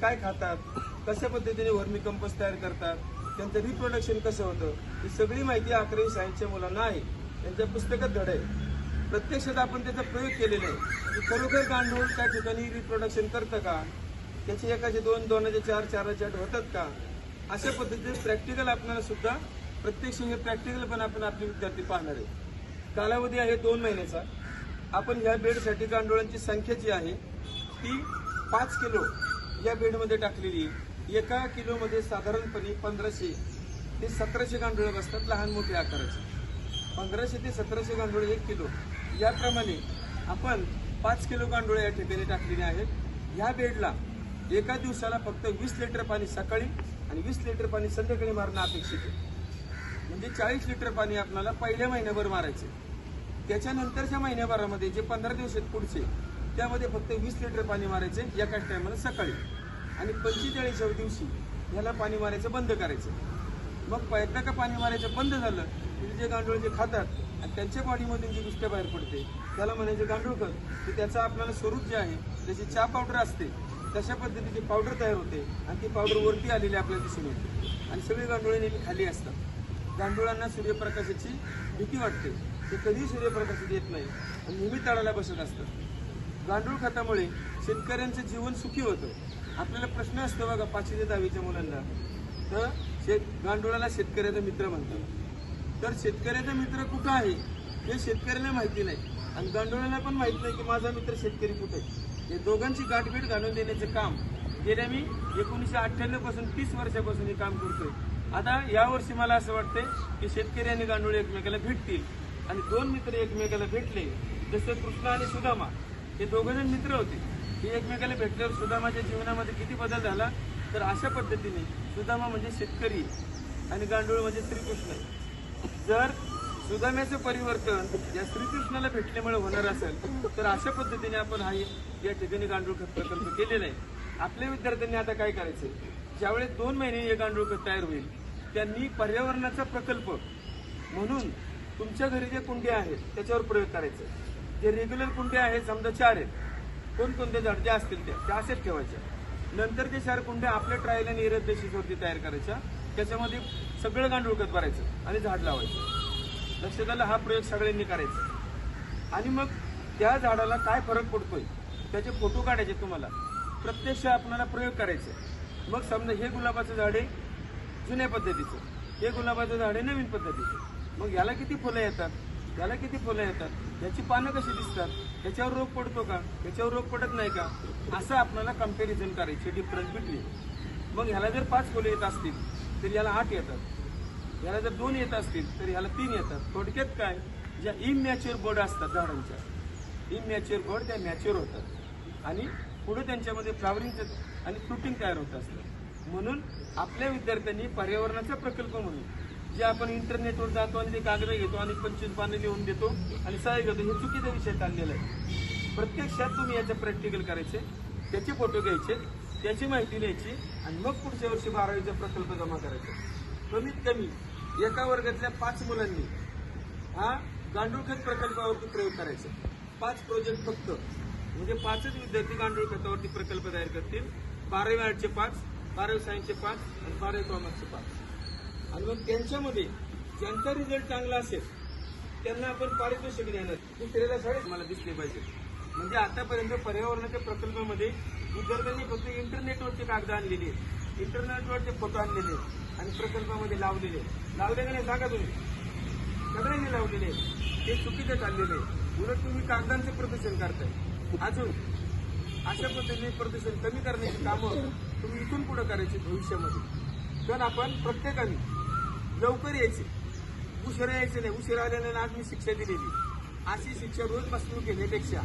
काय खातात कशा पद्धतीने वर्मी कंपोस्ट तयार करतात त्यांचं रिप्रोडक्शन कसं होतं ही सगळी माहिती अकरावी सायन्सच्या मुलांना आहे. त्यांच्या पुस्तकात धड आहे. प्रत्यक्षात आपण त्याचा प्रयोग केलेला आहे. की खरोखर गांडूळ त्या ठिकाणी रिप्रोडक्शन करतं का? त्याचे एकाचे दोन दोनाचे चार चाराचे आठ होतात का? अशा पद्धतीने प्रॅक्टिकल आपल्याला सुद्धा प्रत्यक्ष हे प्रॅक्टिकल पण आपण आपले विद्यार्थी पाहणार आहे. कालावधी आहे दोन महिन्याचा. आपण ह्या बेडसाठी गांडुळांची संख्या जी आहे ती पाच किलो या बेडमध्ये टाकलेली एका किलोमध्ये साधारणपणे पंधराशे ते सतराशे गांडुळं बसतात लहान मोठे आकाराचे. पंधराशे ते सतराशे गांडुळे एक किलो. याप्रमाणे आपण पाच किलो गांडुळे या ठिकाणी टाकलेले आहेत. ह्या बेडला एका दिवसाला फक्त वीस लिटर पाणी सकाळी आणि वीस लिटर पाणी संध्याकाळी मारणं अपेक्षित आहे. म्हणजे चाळीस लिटर पाणी आपल्याला पहिल्या महिन्याभर मारायचे त्याच्यानंतरच्या महिन्याभरामध्ये जे पंधरा दिवस आहेत पुढचे त्यामध्ये फक्त वीस लिटर पाणी मारायचे एकाच टायमाला सकाळी. आणि पंचेचाळीसाव्या दिवशी ह्याला पाणी मारायचं बंद करायचं. मग एकदा का पाणी मारायचं बंद झालं की जे गांडूळ जे खातात आणि त्यांच्या बॉडीमधून जी गोष्ट बाहेर पडते त्याला म्हणायचे गांडूळ खत की त्याचं आपल्याला स्वरूप जे आहे त्याची चहा पावडर असते. तशा पद्धतीची पावडर तयार होते आणि ती पावडर वरती आलेली आपल्याला दिसून येते. आणि सगळी गांडुळे नेहमी खाली असतात. गांडुळांना सूर्यप्रकाशाची भीती वाटते. ते कधीही सूर्यप्रकाशात येत नाही. आणि नेहमी तळाला बसत असतात. गांडूळ खतामुळे शेतकऱ्यांचं जीवन सुखी होतं. आपल्याला प्रश्न असतो बघा पाचशे ते दहावीच्या मुलांना. तर शेत गांडुळाला शेतकऱ्याचा मित्र म्हणतात. तर शेतकऱ्याचा मित्र कुठं आहे? हे शेतकऱ्याला माहिती नाही. आणि गांडुळाला पण माहीत नाही की माझा मित्र शेतकरी कुठे. आहे हे दोघांची गाठभेट घालून देण्याचं काम गेल्या मी एकोणीसशे अठ्ठ्याण्णवपासून तीस वर्षापासून हे काम करतोय. आता यावर्षी मला असं वाटतंय की शेतकरी आणि गांडुळे एकमेकाला भेटतील. आणि दोन मित्र एकमेकाला भेटले जसं कृष्णा आणि सुदामा. हे दोघं जण मित्र होते. हे एकमेकाला भेटल्यावर सुदामाच्या जीवनामध्ये किती बदल झाला तर अशा पद्धतीने सुदामा म्हणजे शेतकरी आणि गांडूळ म्हणजे श्रीकृष्ण. जर सुदाम्याचं परिवर्तन या श्रीकृष्णाला भेटल्यामुळे होणार असेल तर अशा पद्धतीने आपण हा या ठिकाणी गांडूळ खत प्रकल्प केलेला आहे. आपल्या विद्यार्थ्यांनी आता काय करायचं? ज्यावेळेस दोन महिने हे गांडूळ खत तयार होईल त्यांनी पर्यावरणाचा प्रकल्प म्हणून तुमच्या घरी जे कुंड्या आहेत त्याच्यावर प्रयोग करायचे. जे रेग्युलर कुंड्या आहेत समजा चार आहेत. कोणकोणते झाड जे असतील त्या त्या असेच ठेवायच्या नंतर ते चार कुंड्या आपल्या ट्रायल आणि एरत बेसिसवरती तयार करायच्या. त्याच्यामध्ये सगळं गांडूळ खत भरायचं आणि झाड लावायचं. लक्षात आलं? हा प्रयोग सगळ्यांनी करायचा. आणि मग त्या झाडाला काय फरक पडतोय? त्याचे फोटो काढायचे तुम्हाला. प्रत्यक्ष आपल्याला प्रयोग करायचे. मग समजा हे गुलाबाचं झाड आहे जुन्या पद्धतीचं. हे गुलाबाचं झाड आहे नवीन पद्धतीचं. मग याला किती फुलं येतात? याला किती फुलं येतात? याची पानं कशी दिसतात? याच्यावर रोग पडतो का? याच्यावर रोग पडत नाही का? असं आपल्याला कंपॅरिझन करायचे डिफरन्स बिटवीन मग ह्याला जर पाच फुलं येत असतील तर याला आठ येतात. याला जर दोन येत असतील तर ह्याला तीन येतात. थोडक्यात काय? ज्या इमॅच्युअर बर्ड असतात झाडांच्या इमॅच्युअर बर्ड त्या मॅच्युअर होतात. आणि पुढे त्यांच्यामध्ये फ्लावरिंग आणि फ्रुटिंग तयार होत असतं. म्हणून आपल्या विद्यार्थ्यांनी पर्यावरणाचा प्रकल्प म्हणून जे आपण इंटरनेटवर जातो आणि ते कागद घेतो आणि पंचवीस पाने लिहून देतो. आणि सहाय्य घेतो हे चुकीचा विषय चाललेला आहे. प्रत्यक्षात तुम्ही याचं प्रॅक्टिकल करायचे त्याचे फोटो घ्यायचे त्याची माहिती लिहायची आणि मग पुढच्या वर्षी बारावीचा प्रकल्प जमा करायचा. कमीत कमी एका वर्गातल्या पाच मुलांनी हा गांडूळखत प्रकल्पावरती प्रयोग करायचा. पाच प्रोजेक्ट फक्त. म्हणजे पाचच विद्यार्थी गांडूळ खतावरती प्रकल्प तयार करतील. बारावी आर्टचे पाच बारावी सायन्सचे पाच आणि बारावी कॉमर्सचे पाच. आणि मग त्यांच्यामध्ये ज्यांचा रिझल्ट चांगला असेल त्यांना आपण पारितोषिक देणार. दुसऱ्याला शाळेत मला दिसले पाहिजे. म्हणजे आतापर्यंत पर्यावरणाच्या प्रकल्पामध्ये विद्यार्थ्यांनी फक्त इंटरनेटवरचे कागद आणलेले आहेत. इंटरनेटवरचे फोटो आणलेले आहेत आणि प्रकल्पामध्ये लावलेले आहेत. लावले का नाही सांगा तुम्ही. सगळ्यांनी लावलेले ते चुकीचं चाललेलं आहे उलट तुम्ही कागदांचे प्रदूषण करताय. अजून अशा पद्धतीने प्रदूषण कमी करण्याची कामं तुम्ही इथून पुढे करायची भविष्यामध्ये. पण आपण प्रत्येकाने लवकर यायचे. उशिरा यायचे नाही. उशिरा आल्याने आज मी शिक्षा दिलेली. अशी शिक्षा रोज बसवून घेण्यापेक्षा